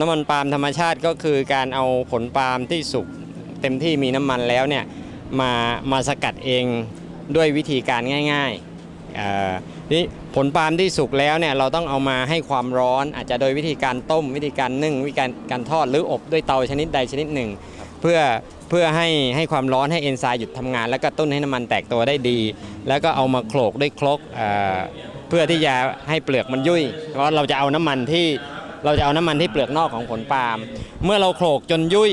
น้ำมันปาล์มธรรมชาติก็คือการเอาผลปาล์มที่สุกเต็มที่มีน้ำมันแล้วเนี่ยมามาสกัดเองด้วยวิธีการง่ายๆนี่ผลปาล์มที่สุกแล้วเนี่ยเราต้องเอามาให้ความร้อน อาจจะโดยวิธีการต้ม วิธีการนึ่ง วิธีการการทอดหรืออบด้วยเตาชนิดใดชนิดหนึ่ง เพื่อเพื่อให้ให้ความร้อนให้เอนไซม์หยุดทำงาน แล้วก็ต้นให้น้ำมันแตกตัวได้ดี แล้วก็เอามาโขลกด้วยครกเอ่อเพื่อที่จะให้เปลือกมันยุ่ยเพราะเราจะเอาน้ำมันที่ เราจะเอาน้ำมันที่เปลือกนอกของผลปาล์มเมื่อเราโขลกจนยุ่ย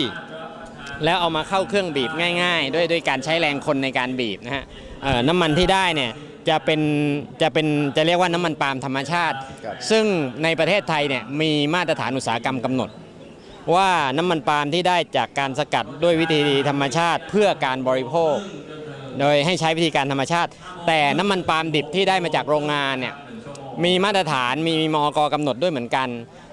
แล้วเอามาเข้าเครื่องบีบง่าย ๆ ด้วยด้วยการใช้แรงคนในการบีบนะฮะเอ่อน้ำมันที่ได้เนี่ยจะเป็นจะเป็นจะเรียกว่าน้ำมันปาล์มธรรมชาติครับซึ่งในประเทศไทยเนี่ยมีมาตรฐานอุตสาหกรรมกำหนด ว่าน้ำมันปาล์มที่ได้จากการสกัดด้วยวิธีธรรมชาติเพื่อการบริโภค โดยให้ใช้วิธีการธรรมชาติ แต่น้ำมันปาล์มดิบที่ได้มาจากโรงงานเนี่ย มีมาตรฐานมีมอกกำหนดด้วยเหมือนกัน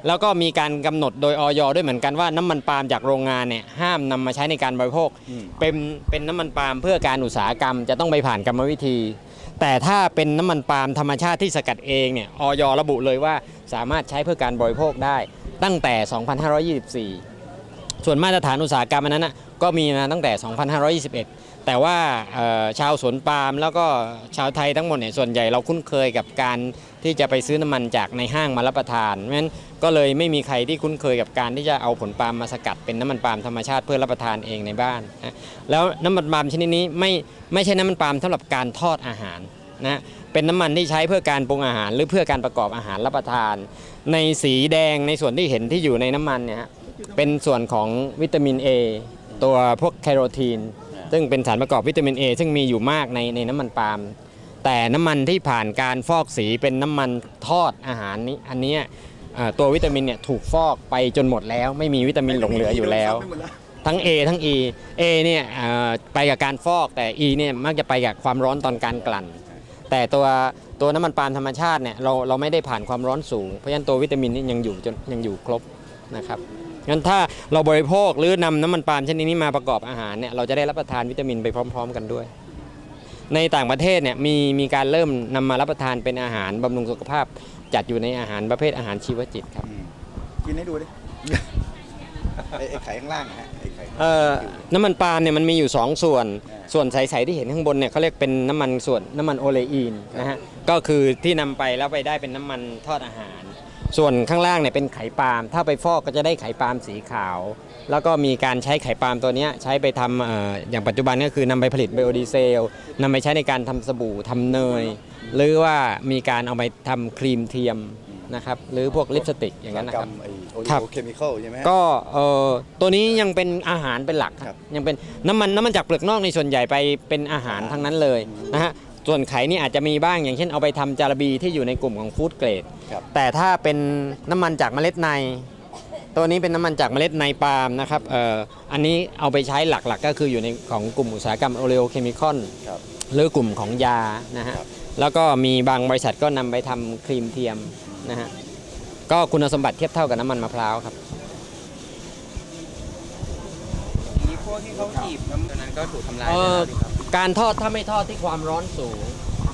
แล้วก็มีการกำหนดโดยออยด้วยเหมือนกันว่าน้ำมันปาล์มจากโรงงานเนี่ยห้ามนำมาใช้ในการบริโภคอืมเป็นเป็นน้ำมันปาล์มเพื่อการอุตสาหกรรม จะต้องไปผ่านกรรมวิธี แต่ถ้าเป็นน้ำมันปาล์มธรรมชาติที่สกัดเองเนี่ยออยระบุเลยว่าสามารถใช้เพื่อการบริโภคได้ตั้งแต่ 2524 ส่วนมาตรฐานอุตสาหกรรมอันนั้นนะก็มีมาตั้งแต่ 2521 แต่ว่าเอ่อชาวสวนปาล์มแล้วก็ชาวไทยทั้งหมดเนี่ยส่วนใหญ่เราคุ้นเคยกับการที่จะไปซื้อน้ำมันจากในห้างมารับประทานเพราะฉะนั้นก็เลยไม่มีใครที่คุ้นเคยกับการที่จะเอาผลปาล์มมาสกัดเป็นน้ำมันปาล์มธรรมชาติเพื่อรับประทานเองในบ้านนะแล้วน้ำมันปาล์มชนิดนี้ไม่ไม่ใช่น้ำมันปาล์มสำหรับการทอดอาหารนะเป็นน้ำมันที่ใช้เพื่อการปรุงอาหาร หรือเพื่อการประกอบอาหารรับประทาน ในสีแดงในส่วนที่เห็นที่อยู่ในน้ำมันเนี่ย เป็นส่วนของวิตามิน A ตัวพวกแคโรทีน ซึ่งเป็นสารประกอบวิตามิน A ซึ่งมีอยู่มากในในน้ำมันปาล์มแต่น้ำมันที่ผ่านการฟอกสีเป็นน้ำมันทอดอาหารนี้อันเนี้ยเอ่อตัววิตามินเนี่ยถูกฟอกไปจนหมดแล้ว ไม่มีวิตามินหลงเหลืออยู่แล้ว ทั้ง A ทั้ง E A เนี่ยเอ่อไปกับการฟอกแต่ E เนี่ยมักจะไปกับความร้อนตอนการกลั่น แต่ตัวตัวน้ำมันปาล์มธรรมชาติเนี่ยเราเราไม่ได้ผ่านความร้อนสูง เพราะฉะนั้นตัววิตามินนี่ยังอยู่จนยังอยู่ครบ นะครับงั้นถ้าเราบริโภคหรือนำน้ำมันปาล์มชนิดนี้มาประกอบอาหารเนี่ยเราจะได้รับประทานวิตามินไปพร้อม ๆ กันด้วย ในต่างประเทศเนี่ยมีมีการเริ่มนำมารับประทานเป็นอาหารบำรุงสุขภาพ จัดอยู่ในอาหารประเภทอาหารชีวจิตครับกินให้ดูดิไอ้ไข่ข้างล่างฮะไอ้ เอ่อน้ำมันปาล์มเนี่ยมันมีอยู่ 2 ส่วนอ่าส่วนใสๆที่เห็นข้างบนเนี่ยเขาเรียกเป็นน้ำมันส่วนน้ำมันโอเลอีนนะฮะก็คือที่นำไปแล้วไปได้เป็นน้ำมันทอดอาหาร ส่วนข้างล่างเนี่ยเป็นไข่ปาล์มถ้าไปฟอกก็จะได้ไข่ปาล์มสีขาว แล้วก็มีการใช้ไข่ปาล์มตัวเนี้ยใช้ไปทำเอ่ออย่างปัจจุบันก็คือนำไปผลิตไบโอดีเซลนำไปใช้ในการทำสบู่ทำเนย หรือว่ามีการเอาไปทำครีมเทียม นะครับหรือพวกลิปสติกอย่างนั้นนะครับอุตสาหกรรมไอ้โอครับเคมีคอลใช่ไหมฮะ ก็เอ่อตัวนี้ยังเป็นอาหารเป็นหลักคครัรับบยังเป็นน้ำมันน้ำมันจากเปลือกนอกในส่วนใหญ่ไปเป็นอาหารทั้งนั้นเลยนะฮะส่วนไข่นี่อาจจะมีบ้างอย่างเช่นเอาไปทำจาระบีที่อยู่ในกลุ่มของฟู้ดเกรด ครับ แต่ถ้าเป็นน้ำมันจากเมล็ดใน ตัวนี้เป็นน้ำมันจากเมล็ดในปาล์มนะครับเอ่ออันนี้เอาไปใช้หลักๆก็คืออยู่ในของกลุ่มอุตสาหกรรมโอเลโอเคมีคอน ครับ หรือกลุ่มของยานะฮะ ครับแล้วก็มีบางบริษัทก็นำไปทำครีมเทียม นะฮะก็คุณสมบัติเทียบเท่ากับน้ำมันมะพร้าวครับทีนี้พวกที่เขาจีบน้ำตัวนั้นก็ถูกทำลายเอไปอแล้วดิครับการทอดถ้าไม่ทอดที่ความร้อนสูง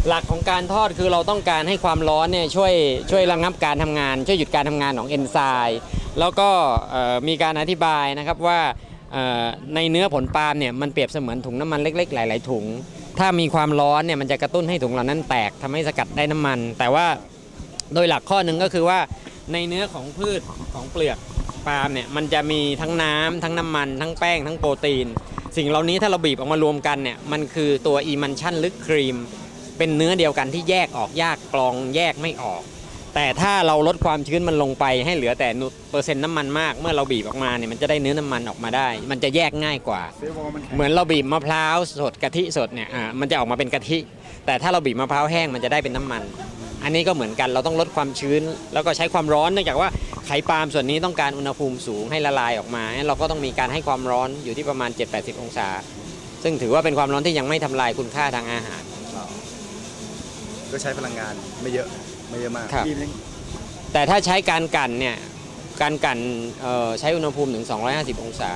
หลักของการทอดคือเราต้องการให้ความร้อนเนี่ยช่วยช่วยระงับการทำงาน ช่วยหยุดการทำงานของเอนไซม์แล้วก็เอ่อมีการอธิบายนะครับว่าเอ่อในเนื้อผลปาล์มเนี่ยมันเปรียบเสมือนถุงน้ำมันเล็ก ๆ หลาย ๆ ถุง ถ้ามีความร้อนเนี่ยมันจะกระตุ้นให้ถุงเหล่านั้นแตกทำให้สกัดได้น้ำมัน แต่ว่า โดยหลักข้อหนึ่งก็คือว่าในเนื้อของพืชของเปลือกปาล์มเนี่ยมันจะมีทั้งน้ำทั้งน้ำมัน ทั้งแป้ง ทั้งโปรตีน สิ่งเหล่านี้ถ้าเราบีบออกมารวมกันเนี่ยมันคือตัวอีมันชั่นหรือครีม เป็นเนื้อเดียวกันที่แยกออกยากกรองแยกไม่ออก แต่ถ้าเราลดความชื้นมันลงไปให้เหลือแต่เปอร์เซ็นต์น้ำมันมาก เมื่อเราบีบออกมาเนี่ยมันจะได้เนื้อน้ำมันออกมาได้ มันจะแยกง่ายกว่า เหมือนเราบีบมะพร้าวสดกะทิสดเนี่ยอ่ามันจะออกมาเป็นกะทิ แต่ถ้าเราบีบมะพร้าวแห้งมันจะได้เป็นน้ำมัน อันนี้ก็เหมือนกันเราต้องลดความชื้น แล้วก็ใช้ความร้อนเนื่องจากว่าไข่ปาล์มส่วนนี้ต้องการอุณหภูมิสูงให้ละลายออกมางั้นเราก็ต้องมีการให้ความร้อนอยู่ที่ประมาณ 7-80 องศา ซึ่งถือว่าเป็นความร้อนที่ยังไม่ทำลายคุณค่าทางอาหาร ก็ใช้พลังงานไม่เยอะไม่เยอะมากครับพี่เล่นแต่ถ้าใช้การกั่นเนี่ยการกั่นเอ่อใช้อุณหภูมิถึง 250 องศา